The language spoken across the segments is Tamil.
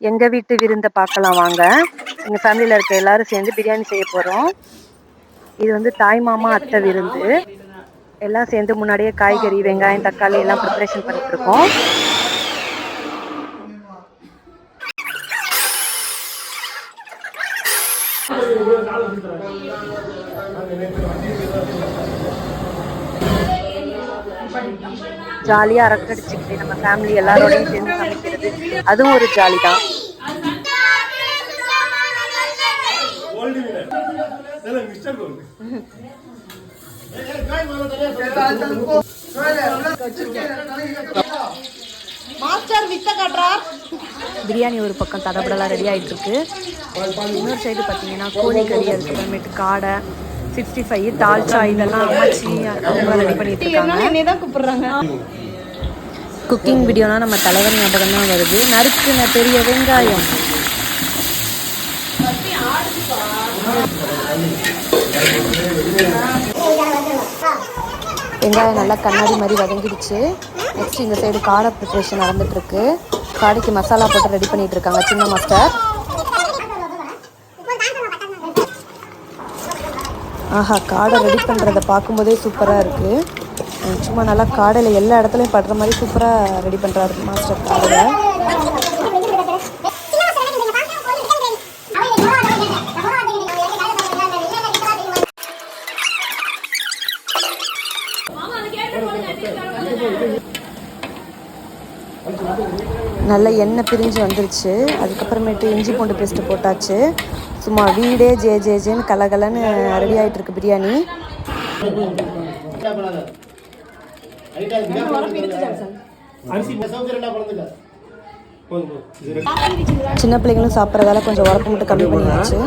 எங்க வீட்டு விருந்தை பார்க்கலாம் வாங்க. எங்க ஃபேமிலியில இருக்க எல்லாரும் சேர்ந்து பிரியாணி செய்ய போறோம். இது வந்து தாய் மாமா அத்தை விருந்து. எல்லாம் சேர்ந்து முன்னாடியே காய்கறி வெங்காயம் தக்காளி எல்லாம் ப்ரிப்பரேஷன் பண்ணிட்டு இருக்கோம். ஜாலியா அரக்கடிச்சுக்கிட்டு நம்ம ஃபேமிலி எல்லாரோடையும் சேர்ந்து சமைக்கிறது. அதுவும் ஒரு ஜாலி தான் மாஸ்டர் வித்த காட்டுறார் பிரியாணி ஒரு பக்கம் தடபடலாம் ரெடி ஆயிட்டு இருக்கு. இன்னொரு சைடு பார்த்தீங்கன்னா கோழிக்கறி அதுக்கப்புறமேட்டு காடை சிக்ஸ்டி ஃபைவ் தால்ச்சா இதெல்லாம் அவங்க ரெடி பண்ணிட்டு இருக்காங்க. என்னை தான் கூப்பிடுறாங்க குக்கிங் வீடியோனா நம்ம தலைவர் ஞாபகம் தான் வருது. நறுக்குன பெரிய வெங்காயம். வெங்காயம் நல்லா கண்ணாடி மாதிரி வதங்கிடுச்சு. நெக்ஸ்ட் இந்த சைடு காடை ப்ரிப்ரேஷன் நடந்துட்டு இருக்கு. காடைக்கு மசாலா போட்டு ரெடி பண்ணிட்டு இருக்காங்க சின்ன மாஸ்டர் ஆஹா காடை ரெடி பண்ணுறத பார்க்கும்போதே சூப்பராக இருக்குது சும்மா நல்லா காடையில் எல்லா இடத்துலையும் படுற மாதிரி சூப்பராக ரெடி பண்ணுறாரு மாஸ்டர் காடையை நல்ல எண்ணெய் பிரிஞ்சு வந்துருச்சு. அதுக்கப்புறமேட்டு இஞ்சி பூண்டு பேஸ்ட்டு போட்டாச்சு. சும்மா வீடே ஜே ஜே ஜேன்னு கலகலன்னு ரெடி ஆகிட்டு இருக்கு பிரியாணி. சின்ன பிள்ளைங்களும் சாப்பிட்றதால கொஞ்சம் உரப்பு மட்டும் கம்மி பண்ணியாச்சு.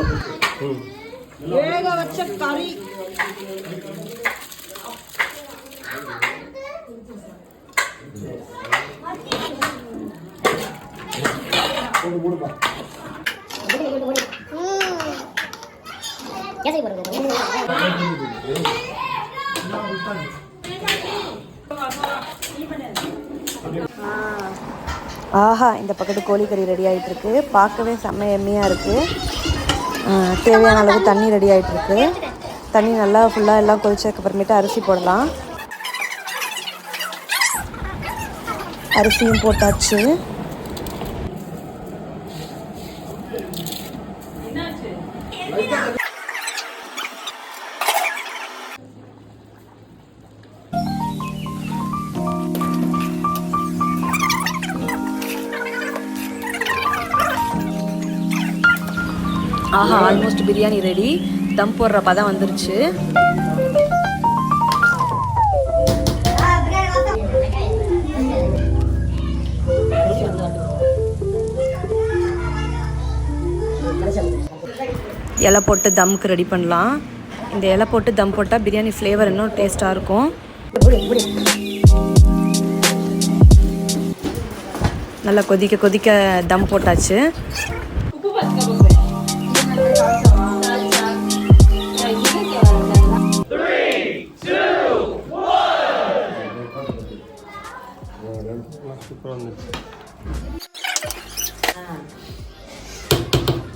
வேக வச்ச கறி ஆஹா இந்த பக்கத்து கோழிக்கறி ரெடி ஆகிட்டு இருக்கு பார்க்கவே செம்ம எம்மையாக இருக்கு. தேவையான அளவு தண்ணி ரெடி ஆகிட்டு இருக்கு தண்ணி நல்லா ஃபுல்லாக எல்லாம் கொதிச்சதுக்கு அப்புறமேட்டு அரிசி போடலாம். அரிசியும் போட்டாச்சு. ஆஹா ஆல்மோஸ்ட் பிரியாணி ரெடி தம் போடுற பதம் வந்துருச்சு. இலை போட்டு தம்க்கு ரெடி பண்ணலாம். இந்த இலை போட்டு தம் போட்டால் பிரியாணி ஃப்ளேவர் இன்னும் டேஸ்ட்டாக இருக்கும். நல்லா கொதிக்க கொதிக்க தம் போட்டாச்சு.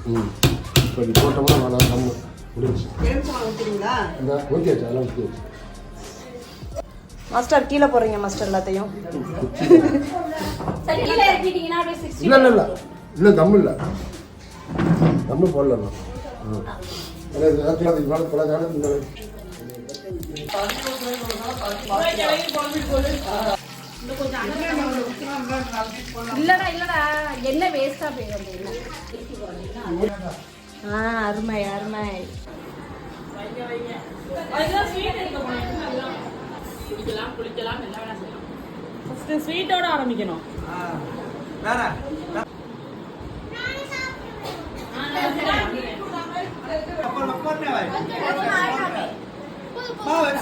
ம். இப்போ இது போட்டோம்னா நல்லா நம்ம முடிஞ்சு இந்த ஊற்றியாச்சு அதெல்லாம் ஊற்றியாச்சு மாஸ்டர் கீழே போடுறீங்க மாஸ்டர் எல்லாத்தையும். இல்லை இல்லை இல்லை. இல்லை தம் இல்லை. தம்மு போடல நான். ஆ. ஏன்னா இது நேரத்தில் அதுக்கு மேலே பல இந்த இல்லடா இல்லடா. என்ன வேஸ்டா போயிடும் ஆ அருமை அருமை. ஸ்வீட்டோட ஆரம்பிக்கணும்.